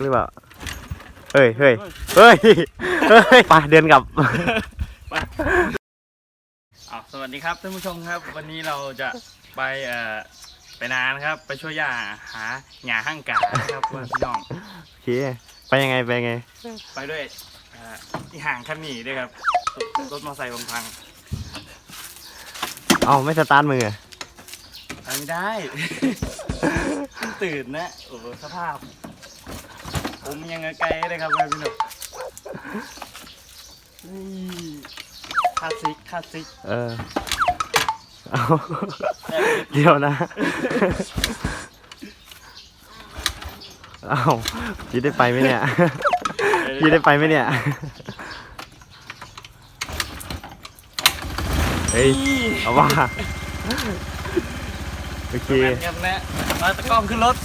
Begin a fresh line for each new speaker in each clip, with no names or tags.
หรือเปล่าเฮ้ยเฮ้ยเฮ้ยเฮ้ยไปเดินกลับ
อะสวัสดีครับท่านผู้ชมครับ วันนี้เราจะไปเอ่อไปนานครับ ไปช่วยย่าหาหญ้าห้างกานะครับเพื่อนพี่น้อง
โอเคไปยังไงไปยังไง
ไปด้วยเอ่อที่ห่างคันนี้ด้วยครับรถรถมอเตอร์ไซค์ผมพัง
เอาไม่สตาร์ทมืออะ
ไปไม่ได้ ตื่นนะโอ้โหสภาพ ผมยังไกลเลยครับเพื่อนพี่น้องนี่คลาสสิกคลาสสิก
เออเอาเดี๋ยวนะ เอาจีได้ไปไหมเนี่ยจีได้ไปไหมเนี่ย เฮ้ย เอาว่าโอเค
แมนกันนะมาตะกล้องขึ้นรถ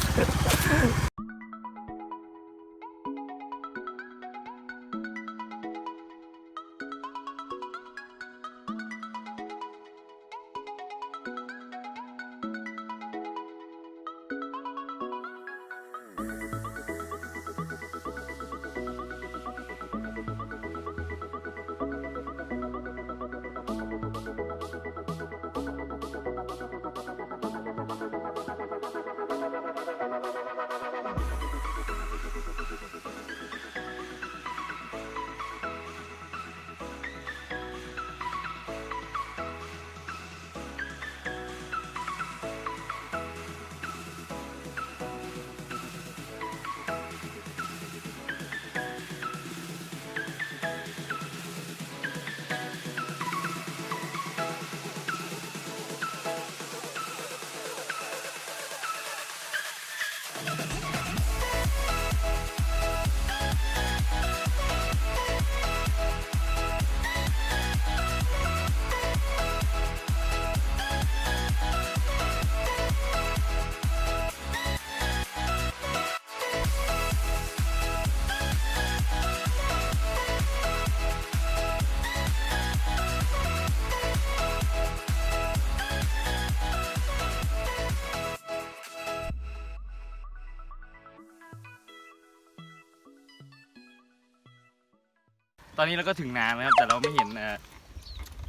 ตอนนี้เราก็ถึงนานแล้วครับ แต่เราไม่เห็นเอ่อ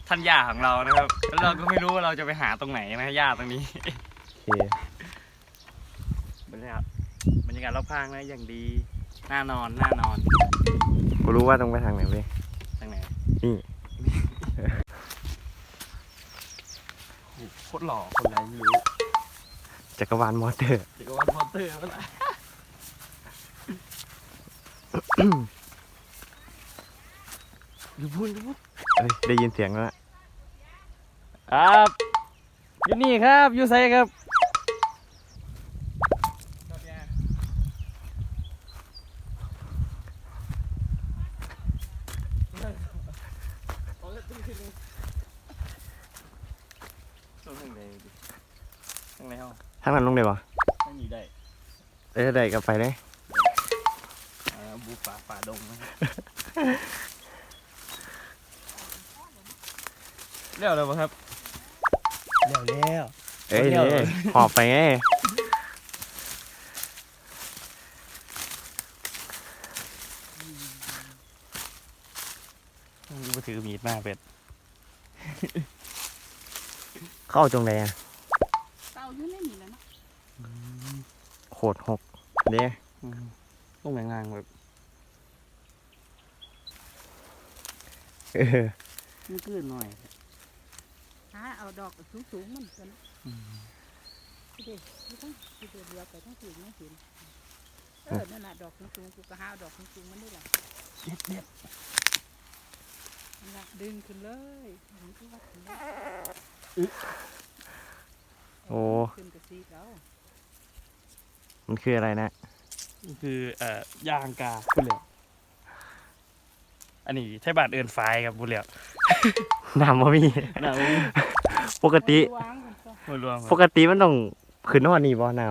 ท่านย่าของเรานะครับ แล้วเราก็ไม่รู้ว่าเราจะไปหาตรงไหนนะย่าตรงนี้
โอเค
บรรยากาศบรรยากาศรอบข้างนะอย่างดีน่านอนน่านอน
กูรู้ว่าต้องไปทางไหนเว้ย
ทางไหน
นี่
โอ้โหโคตรหล่อคนไหนไม่รู้
จักรวาลมอเตอร์
เดี๋ยวก็ว่าพอเตอร์เมื่อไหร่ อยู่พูดอยู่พูด
เฮ้ยได้ยินเสียงแล้วล่ะ
ครับอยู่นี่ครับอยู่ไซครับต้องทางไหนดิทางไหนห้อง
ทางนั้นลงได้ปะ
ไม่มีได้
เอ้ยได้ก็ไปเลย
อ่าบุกป่าป่าดงนะครับ เรียกอะไรวะครับเรียกแล้ว
เอ้ย
เดี๋ยว
นี่หอบไปไง
มาถือมีดมาเป็ด
เข้าตรงไหนอะ
เต่าอยู่ในนี่แหล้วเนาะ
โคตรหกเด้
ต้องแบ่งงานแบบ
เออ
มันกืนหน่อย
หาเอาดอกสูงๆมันกันพี่เด็กไม่ต้องพี่เด็กเดียวไปทั้งสี่ไม่เห็นเออนั่นน่ะดอกสูงๆกูก็หาเอาดอกสูงๆมันนี่แหละ
เด็ดเด็ด
นั่นล่ะดึงขึ้นเลยดึงขึ้นวัดขึ้นเลย
โอ้
ขึ้นกระซีแล้ว
มันคืออะไรนะ
นี่คือเอ่อย่างกาบุญเหลียว อันนี้ใช่บาทเอินไฟครับบุญเหลียว
น้ำบ่มี
น่า
ปกติ
วางมันก็
ไม่รวม
ปกติมันต้องขึ้นนอนนี่บ่น้
น้ำ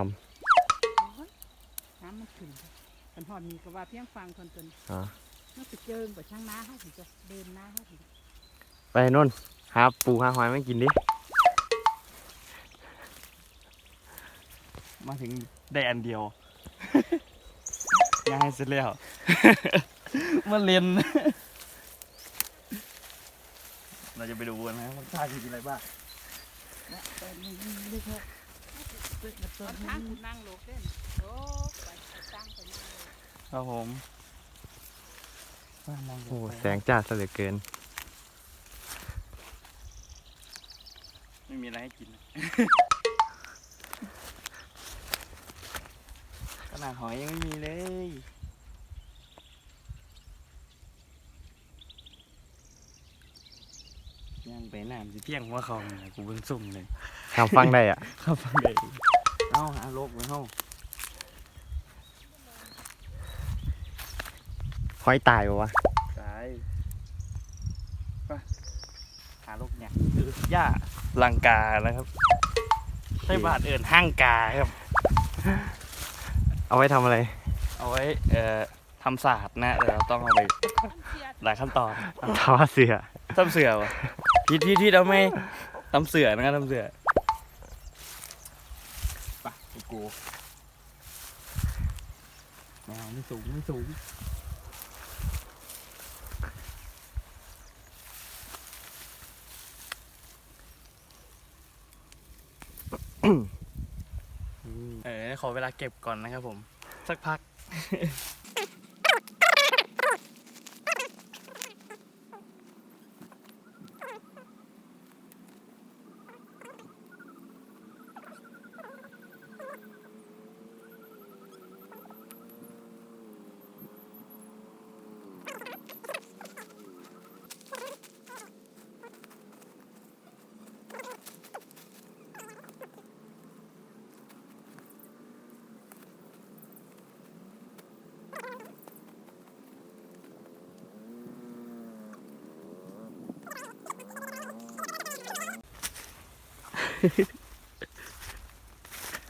มันขึ้นกันหอดมีก็ว่าเพียงฟังคนจน
อ๋อ
มันไปเจิงกับช่างน้าเขาถึงจะเดินน้าเขาถึงำ
ไปนู่นหาปูหาหอยมากินดิ
มาถึงได้อันเดียวง่ายเสร็จแล้ว มาเรียน เราจะไปดูกันนะว่าท่ากินอะไรบ้าง
ตอนทางกูนั่งโลกเล่นโอ้ไปสร้างไปนั่งโลก
ครับผมว่านั่ง
โอ้แสงจ้าซะเหลือเกิน
ไม่มีอะไรให้กิน ขนาดหอยยังไม่มีเลย ย่างไป น้ำสิเพียงหัว่าเขาเนี่ยกูเบิ่งซุ่มเลย
ทำฟังได้อะ
เข้าฟังเลยเอ้าหาโลกไว้เฮ้า
ห้อยตายปะวะ
สายไปหาโลกเนี่ยคือย่าลังกานะครับใช้บาทเอินห้างกาครับ
เอาไว้ทำอะไร
เอาไว้เอ่อทำศาสตร์นะเดี๋ยวเราต้องเอาไป
มันเสีย
หลายขั้นตอน
ทำว่าเสือ
ทำเสือวะ ที่ที่ที่เราไม่ทำเสือนะครับทำเสือไปกูกูไม่เอาไม่สูงไม่สูงเออขอเวลาเก็บก่อนนะครับผม สักพัก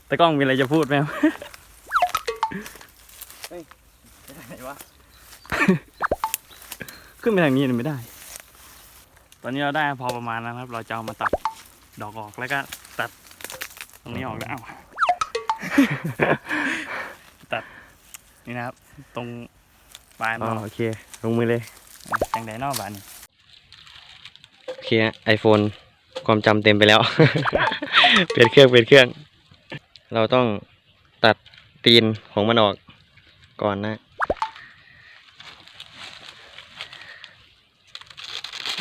ตะกล้องมีอะไรจะพูดไหมครับเฮ้ยไม่ได้วะขึ้นไปทางนี้ไม่ได้ ตอนนี้เราได้พอประมาณแล้วนะครับ เราจะเอามาตัดดอกออกแล้วก็ตัดตรงนี้ออกแล้วอ้าวตัดนี่นะครับ ตรงปลาย
อ๋
มั
อนโอเค ลงมือเลย
จังไดนอกบานนี่
โอเคไอโฟน ความจำเต็มไปแล้ว เปลี่ยนเครื่องเปลี่ยนเครื่อง เราต้องตัดตีนของมันออกก่อนนะ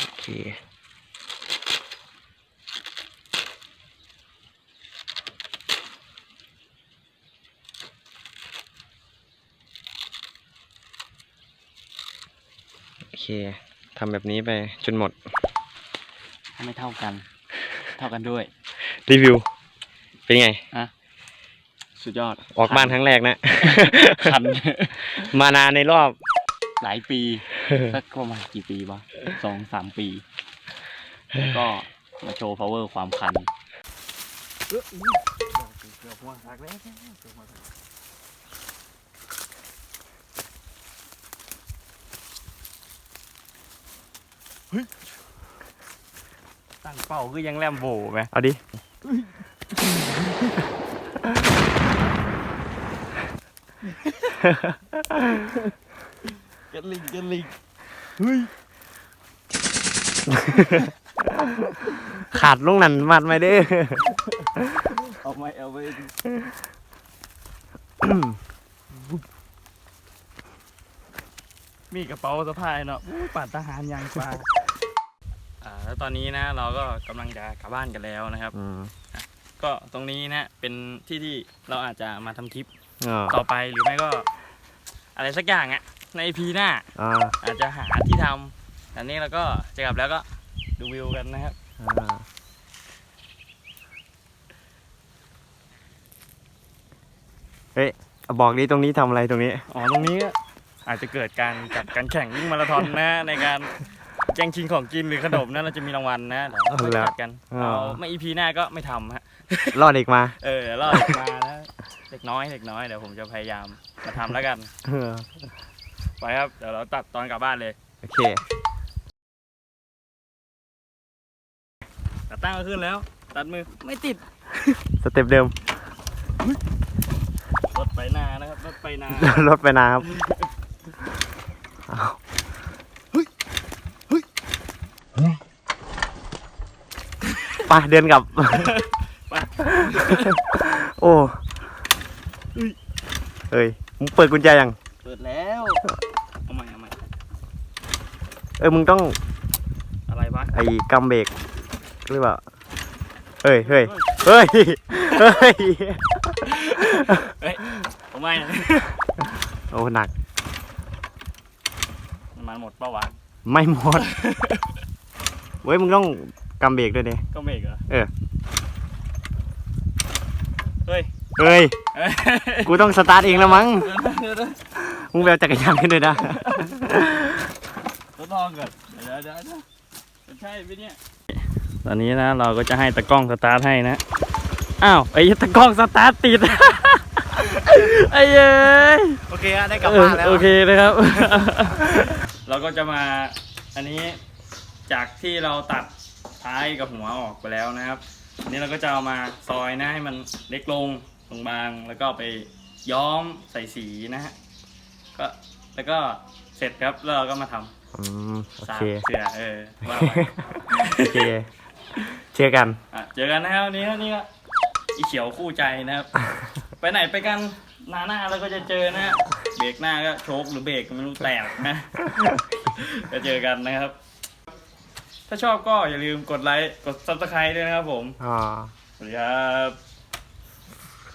โอเคโอเคทำแบบนี้ไปจนหมด
ไม่เท่ากัน เท่ากันด้วย
รีวิว เป็นไง
สุดยอด
ออกบ้านครั้งแรกนะ
คัน
มานานในรอบ
หลายปี สักประมาณกี่ปีวะสองสามปีก็มาโชว์ power ความคันเอออื้อเกือบหัวหักแล้วเกือบหัวหักเฮ้ย ตั้งเป้าคือยังแลมโบไหม
เอาดิ
เกลิงเกลิงเฮ้ย
ขาดลุงนันมัดไม่ได้
เอาไม่เอาไปมีกระเป๋าสะพายเนาะอู้ป่านทหารยางปลา อ่าแล้วตอนนี้นะเราก็กำลังจะกลับบ้านกันแล้วนะครับ
อืม
ก็ตรงนี้นะเป็นที่ที่เราอาจจะมาทำทริป
อ่า
ต่อไปหรือไม่ก็ อะไรสักอย่างอะในพีหน้า
อ่า
อาจจะหาที่ทำอันนี้เราก็จะกลับแล้วก็ดูวิวกันนะครับ
อ่าเฮ้ยเอาบอกดิตรงนี้ทำอะไรตรงนี้
อ๋อตรงนี้ก็อาจจะเกิดการจัดการแข่งวิ่งมาราธอนนะในการ แย่งชิงของกินหรือขนมนะเราจะมีรางวัลนะเดี๋ยวเราไปจัดกัน
อ๋อ
เอาไม่อีพีหน้าก็ไม่ทำฮะ
รอดเด็กมา
เออเดี๋ยวรอเด็กมานะเด็กน้อยเด็กน้อยเดี๋ยวผมจะพยายามมาทำแล้วกัน
เออ
ไปครับเดี๋ยวเราตัดตอนกลับบ้านเลย
โอเค
ตัดตั้งก็ขึ้นแล้ว ตัดมือไม่ติด
สเต็ปเดิม
โซรถไปนานะครับรถไปนา
รถไปนาครับเอา ไปเดินกลับ
ไป
โอ้เฮ้ยมึงเปิดกุญแจยัง
เปิดแล้วเอาใหม่เอาใหม่
เออมึงต้อง
อะไรวะ
ไอ้กำเบรกหรือเปล่าเฮ้ยเฮ้ยเฮ้ยเฮ้ย
เฮ้ยเอาใหม่
โอ้หนัก
น้ำมันหมดเปล่าวะ
ไม่หมดเว้ยมึงต้อง กำเบรกด้วยดิ
ก็เบรกเหรอ
เออ
เฮ้ย
เฮ้ย
เอ้ย
กูต้องสตาร์ทเองแล้วมั้ง
เดี๋ยวนะเดี๋ยวนะ
มึงแววจักรยานขึ้นด้วยนะ
ทดลองก่อนเดี๋ยวเดี๋ยวเดี๋ยวมันใช่ไหมเนี่ยตอนนี้นะเราก็จะให้ตะกล้องสตาร์ทให้นะ อ้าว ไอ้ตะกล้องสตาร์ทติด ไอ้เอ้ย
โอเคได้กลับบ้านแล้ว
เออโอเคนะครับ เราก็จะมาอันนี้จากที่เราตัด ท้ายกับหัวออกไปแล้วนะครับอันนี้เราก็จะเอามาซอยนะให้มันเล็กลงบางๆแล้วก็เอาไปย้อมใส่สีนะฮะก็แล้วก็เสร็จครับแล้วเราก็มาทำ
อืมโอ
สา
เค
เสือเออว่าไป
โอเคเจอกัน
อะเจอกันนะครับวันนี้นี่ก็อีเขียวคู่ใจนะครับ ไปไหนไปกันหน้าหน้าเราก็จะเจอนะฮะเบรกหน้าก็โชคหรือเบรกก็ไม่รู้แตกนะ จะเจอกันนะครับ ถ้าชอบก็อย่าลืมกดไลค์ กด subscribe ด้วยนะครับผม
อ๋อ
สวัสดีครับ